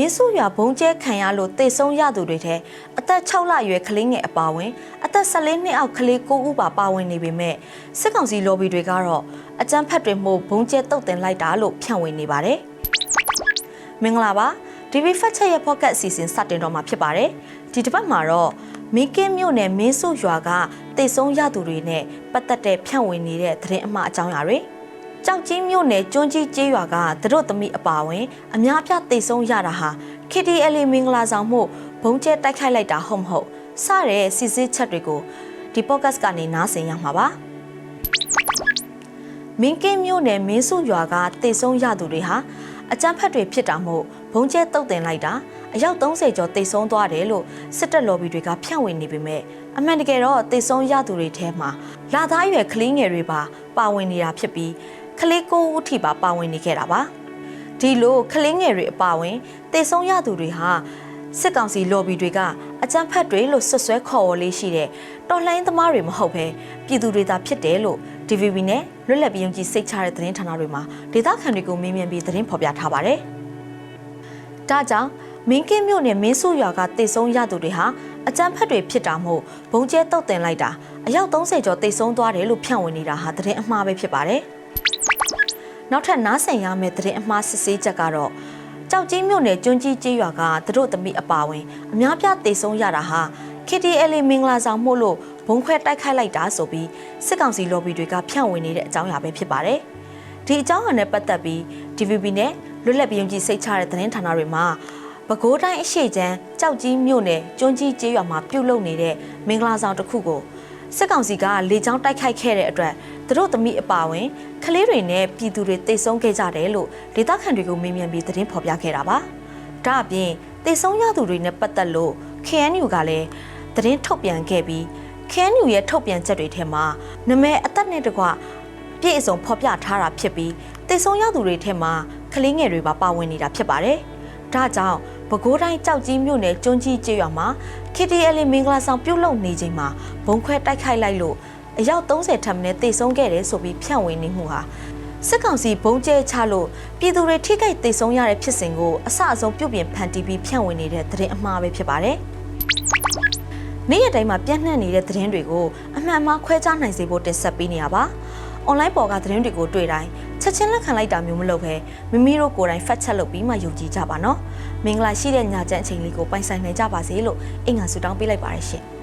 င်းစုရွာဘုံကျဲခံရလို့တေဆုံးရသူတွေထဲအသက်6လအရွယ်ကလေးငယ်အပါအဝင်အသက်14နှစ်အောက်ကလေး9ဦးပါပါဝင်နေပေမဲ့စစ်ကောင်စီ lobby တွေကတော့အကြမ်းဖက်တွေမှုဘုံကျဲတုတ်တင်လိုက်တာလို့ဖြန့်ဝေနေပါတယ်။မင်္ဂလာပါ DV Fact Check ရဲ့ podcast အစီအစဉ်စတင်တော့မှာဖြစ်ပါတယ်။ဒီတစ်ပတ်မှာတော့မင်းကင်းမြို့နယ်မင်းစုရွာကတေဆုံးရသူတွေနဲ့ပတ်သက်တဲ့ဖြန့်ဝေနေတဲ့သတင်းအမှားအကြောင်းအရာတွေ ကြောက်ကြီးမြို့နယ်ကျွန်းကြီးကျေးရွာကသူတို့သမီးအပါဝင် အများပြတေဆုံးရတာဟာ KTL မင်္ဂလာဆောင်မှုဘုံကျဲတိုက်ခိုက်လိုက်တာဟုတ်မဟုတ်စတဲ့စစ်စစ်ချက်တွေကိုဒီ podcast ကနေနားဆင်ရမှာပါမင်းကင်းမြို့နယ်မင်းစုရွာကတေဆုံးရသူတွေဟာအကြမ်းဖက်တွေဖြစ်တာမို့ဘုံကျဲတုတ်တင်လိုက်တာအယောက်30ကျော်တေဆုံးသွားတယ်လို့စစ်တပ် lobby တွေကဖြန့်ဝေနေပေမဲ့အမှန်တကယ်တော့တေဆုံးရသူတွေထဲမှာလာသားရွယ်ကလေးငယ်တွေပါပါဝင်နေတာဖြစ်ပြီး ကလေးကိုဦးထိပါပါဝင်နေခဲ့တာပါဒီလိုကလေးငယ်တွေအပါဝင်တေဆုံးရသူတွေဟာစစ်ကောင်စီ lobby တွေကအကြမ်းဖက်တွေလို့ဆွဆွဲခေါ်ဝေါ်လေးရှိတဲ့တော်လှန်ရေးသမားတွေမဟုတ်ဘဲပြည်သူတွေသာဖြစ်တယ်လို့ DVB နဲ့လွတ်လပ်ပြီးယုံကြည်စိတ်ချတဲ့သတင်းဌာနတွေမှာဒေသခံတွေကိုမေးမြန်းပြီးသတင်းဖော်ပြထားပါတယ်။ဒါကြောင့်မင်းကင်းမြို့နယ်မင်းစုရွာကတေဆုံးရသူတွေဟာအကြမ်းဖက်တွေဖြစ်တာမို့ဘုံကျဲတုတ်တင်လိုက်တာအယောက်30ကျော်တေဆုံးသွားတယ်လို့ဖြန့်ဝေနေတာဟာသတင်းအမှားပဲဖြစ်ပါတယ်။ နောက်ထပ်နားဆင်ရမယ့်သတင်းအမှားစစ်ဆေးချက်ကတော့ကြောက်ကြီးမြို့နယ်ကျွန်းကြီးကျေးရွာကသူတို့သမီးအပါဝင်အများပြတေဆုံးရတာဟာ KTL မင်္ဂလာဆောင်မှုလို့ဘုံခွဲတိုက်ခိုက်လိုက်တာဆိုပြီးစစ်ကောင်စီ lobby တွေကဖြန့်ဝေနေတဲ့အကြောင်းအရာပဲဖြစ်ပါတယ်။ဒီအကြောင်းအရာနဲ့ပတ်သက်ပြီး DVB နဲ့လွတ်လပ်ပြီးယုံကြည်စိတ်ချတဲ့သတင်းဌာနတွေမှာပဲခူးတိုင်းအရှိချမ်းကြောက်ကြီးမြို့နယ်ကျွန်းကြီးကျေးရွာမှာပြုတ်လုနေတဲ့မင်္ဂလာဆောင်တစ်ခုကို စစ်ကောင်စီကလေကြောင်းတိုက်ခိုက်ခဲ့တဲ့အတွက်သူတို့သမီးအပါဝင်ကလေးတွေနဲ့ပြည်သူတွေတိတ်ဆုံးခဲ့ကြတယ်လို့ဒေသခံတွေကိုမေးမြန်းပြီးသတင်းဖော်ပြခဲ့တာပါ။ဒါအပြင်တိတ်ဆုံးရသူတွေနဲ့ပတ်သက်လို့ KNU ကလည်းသတင်းထုတ်ပြန်ခဲ့ပြီး KNU ရဲ့ထုတ်ပြန်ချက်တွေထဲမှာနမဲအသက်နဲ့တကွပြည့်အစုံဖော်ပြထားတာဖြစ်ပြီးတိတ်ဆုံးရသူတွေထဲမှာကလေးငယ်တွေပါပါဝင်နေတာဖြစ်ပါတယ်။ဒါကြောင့် ပဲခူးတိုင်းကြောက်ကြီးမြို့နယ်ကျွန်းကြီးကျေးရွာမှာ KTL မင်္ဂလာဆောင်ပြုတ်လုံနေချိန်မှာဘုံခွဲတိုက်ခိုက်လိုက်လို့အယောက်30ထပ်မင်းတေဆုံးခဲ့တယ်ဆိုပြီးဖြန့်ဝေနေမှုဟာစစ်ကောင်စီဘုံကျဲချလို့ပြည်သူတွေထိခိုက်တေဆုံးရတဲ့ဖြစ်စဉ်ကိုအဆအဆုံးပြုတ်ပြင်ဖန်တီးပြီးဖြန့်ဝေနေတဲ့သတင်းအမှားပဲဖြစ်ပါတယ်။နေ့ရက်တိုင်းမှာပြန့်နှံ့နေတဲ့သတင်းတွေကိုအမှန်မှန်ခွဲခြားနိုင်စေဖို့တင်ဆက်ပေးနေရပါ။ online ပေါ်ကသတင်းတွေကိုတွေ့တိုင်း ချက်ချင်းလက်ခံလိုက်တာမျိုးမလုပ်ဘဲမိမိတို့ကိုယ်တိုင် fact check လုပ်ပြီးမှယုံကြည်ကြပါနော်။မင်္ဂလာရှိတဲ့ညချမ်းအချိန်လေးကိုပိုင်ဆိုင်နိုင်ကြပါစေလို့အင်္ဂါဆုတောင်းပေးလိုက်ပါရရှင်။